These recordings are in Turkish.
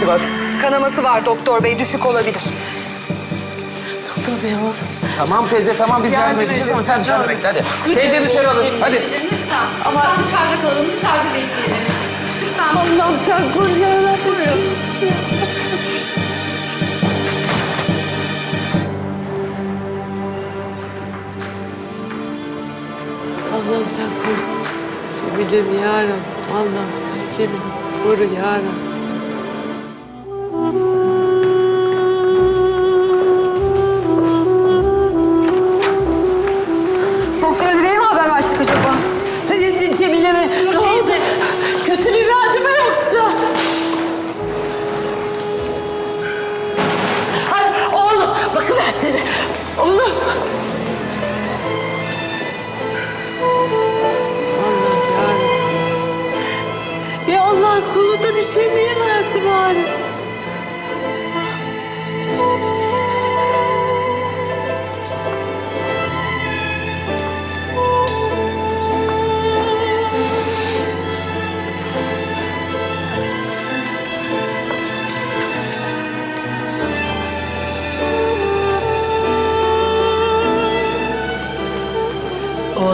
nesi var? Kanaması var doktor bey, düşük olabilir. Doktor bey oğlum. Tamam teyze tamam biz yardım edeceğiz ama sen dışarıda bekle hadi. Teyze dışarı alın hadi. Lütfen. Lütfen dışarıda kalalım. Dışarıda bekleyelim. Lütfen. Allah'ım sen koru yarabbim. Buyurun. Allah'ım sen koru. Cemil'im yarabbim. Allah'ım sen Cemil'im koru yarabbim. Bakıversene. Oğlum. Allah'ım yarabbim. Bir Allah kulu da bir şey diyemez bari.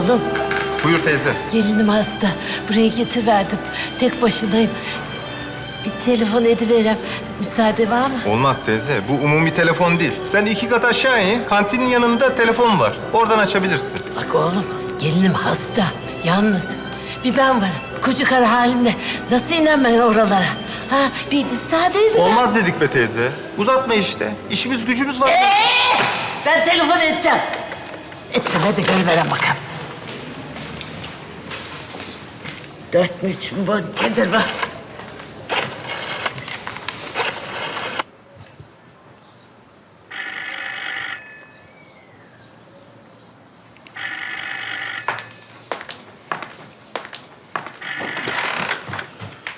Oğlum Buyur teyze. gelinim hasta. Buraya getirverdim. Tek başınayım. Bir telefon ediverem. Müsaade var mı? Olmaz teyze. Bu umumi telefon değil. Sen iki kat aşağı in. Kantinin yanında telefon var. Oradan açabilirsin. Bak oğlum, gelinim hasta, yalnız. Bir ben varım, koca karı halimle. Nasıl inem ben oralara? Ha, bir müsaade edin. Olmaz dedik be teyze. Uzatma işte. İşimiz gücümüz var. Ben telefon edeceğim. Ettim, hadi görüveren bakalım. Dört mü üç mü bu? Nedir bu?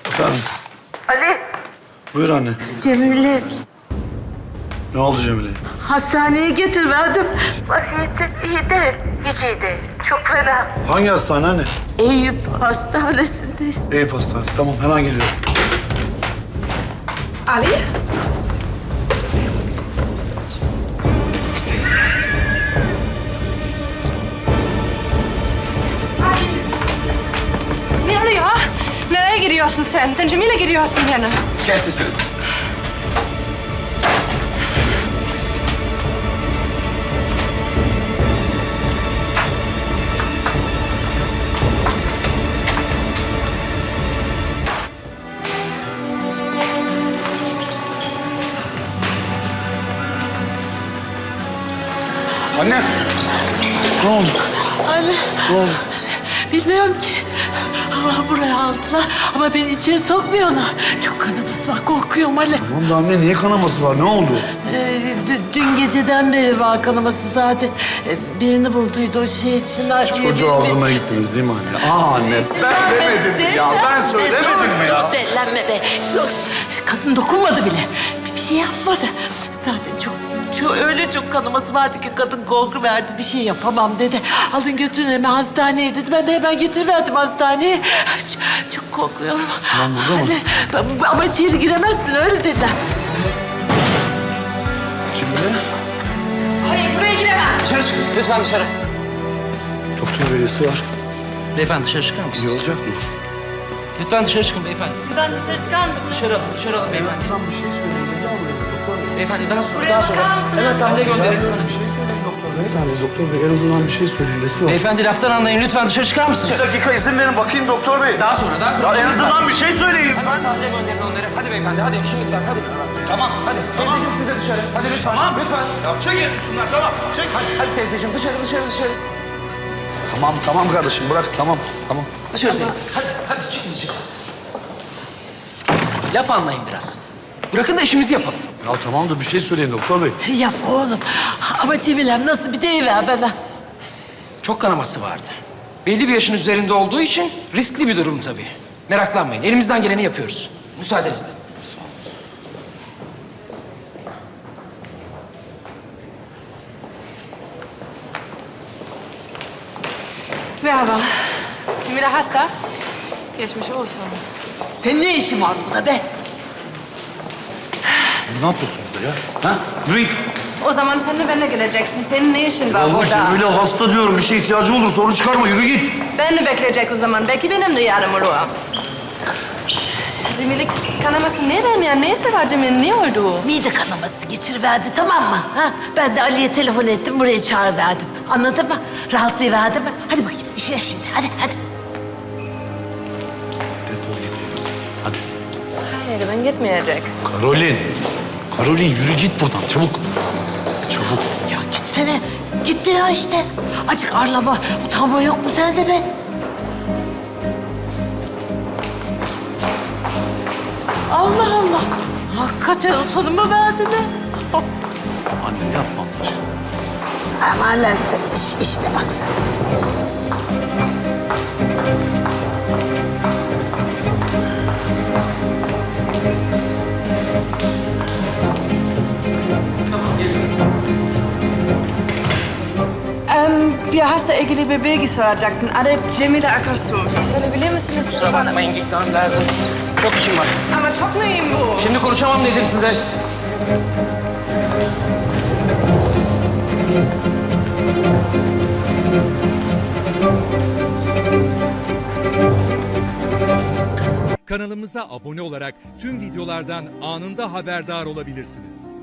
Efendim? Ali. Buyur anne. Cemile, Ne oldu Cemile? hastaneye getirverdim. Vaziyeti iyi değil, hiç iyi değil. Çok fena. Hangi hastane anne? Eyüp hastanesindeyiz. Eyüp Hastanesi. Tamam hemen geliyorum. Ali? Ne oluyor? Nereye gidiyorsun sen? Sen Cemile gidiyorsun yine. Kes sesini. Anne! Ne oldu? Anne. Ne oldu? Bilmiyorum ki. Ama buraya aldılar ama beni içeri sokmuyorlar. Çok kanaması var, korkuyorum Ali. Tamam da anne niye kanaması var? Ne oldu? Ee, dün- geceden beri var kanaması zaten. Ee, birini bulduydu o şey için. Çocuğu aldırmaya gittiniz değil mi anne? Aa anne. Ben demedim ya? Ben söylemedim mi ya? Dur dellenme be. Dur. Kadın dokunmadı bile. Bir, şey yapmadı. Zaten çok çok öyle çok kanaması vardı ki kadın korku verdi. Bir şey yapamam dedi. Alın götürün hemen hastaneye dedi. Ben de hemen getirverdim hastaneye. Çok, çok korkuyorum. Tamam, burada mı? Hani, ama içeri giremezsin öyle dediler. Cemile? Hayır buraya giremez. Dışarı çıkın lütfen dışarı. Doktor beylisi var. Beyefendi dışarı çıkar İyi mısınız? olacak mı? Lütfen dışarı çıkın beyefendi. Ben dışarı çıkar mısın? Dışarı alın dışarı alın beyefendi. Ben bir şey söyleyeyim. Beyefendi daha sonra daha sonra. Hemen tahliye gönderin. Bir şey söyleyin doktor bey. Beyefendi doktor bey en azından bir şey söyleyin. Nesi var? Beyefendi laftan anlayın lütfen dışarı çıkar mısınız? Bir dakika izin verin bakayım doktor bey. Daha sonra daha sonra. Ya en azından bir şey söyleyin lütfen. Hemen tahliye gönderin onları. Hadi beyefendi hadi işimiz var hadi. Tamam. Hadi teyzeciğim siz de dışarı. Hadi lütfen. Lütfen. Ya çek tamam. Çek. Hadi, hadi teyzeciğim dışarı dışarı dışarı. Tamam tamam kardeşim bırak tamam tamam. Dışarı teyze. Hadi hadi çıkın dışarı. Laf anlayın biraz. Bırakın da işimizi yapalım. Ya tamam da bir şey söyleyin doktor bey. Yap oğlum. Ama Cemilem nasıl bir deyiver bana. Çok kanaması vardı. Belli bir yaşın üzerinde olduğu için riskli bir durum tabii. Meraklanmayın. Elimizden geleni yapıyoruz. Müsaadenizle. Merhaba. Cemile hasta. Geçmiş olsun. Senin ne işin var burada be? Ne yapıyorsun burada ya? Ha? Yürü git. O zaman sen de benimle geleceksin. Senin ne işin var Allah burada? Cemile hasta diyorum. Bir şeye ihtiyacı olur. Sorun çıkarma. Yürü git. Ben de bekleyecek o zaman. Belki benim de yarım olur. Cemile kanaması neden ya? Neyse var Cemile? Ne oldu? Mide kanaması geçiriverdi tamam mı? Ha? Ben de Ali'ye telefon ettim buraya çağırverdim. Anladın mı? Rahatlayıverdi mi? Hadi bakayım işine şimdi hadi hadi. Defol git. Hadi. Hayır ben gitmeyecek. Karolin. Karolin yürü git buradan. Çabuk. Çabuk. Ya gitsene. Git ya işte. Acık arlama, utanma yok mu sende be? Allah Allah. Hakikaten utanma verdi de. Anne yapma Allah aşkına. Aman lan sen iş, işte bak bir hasta ilgili bir bilgi soracaktın. Adı Cemile Akarsu. Söyleyebilir misiniz? Kusura bakmayın gitmem lazım. Çok işim var. Ama çok mühim bu. Şimdi konuşamam dedim size. Kanalımıza abone olarak tüm videolardan anında haberdar olabilirsiniz.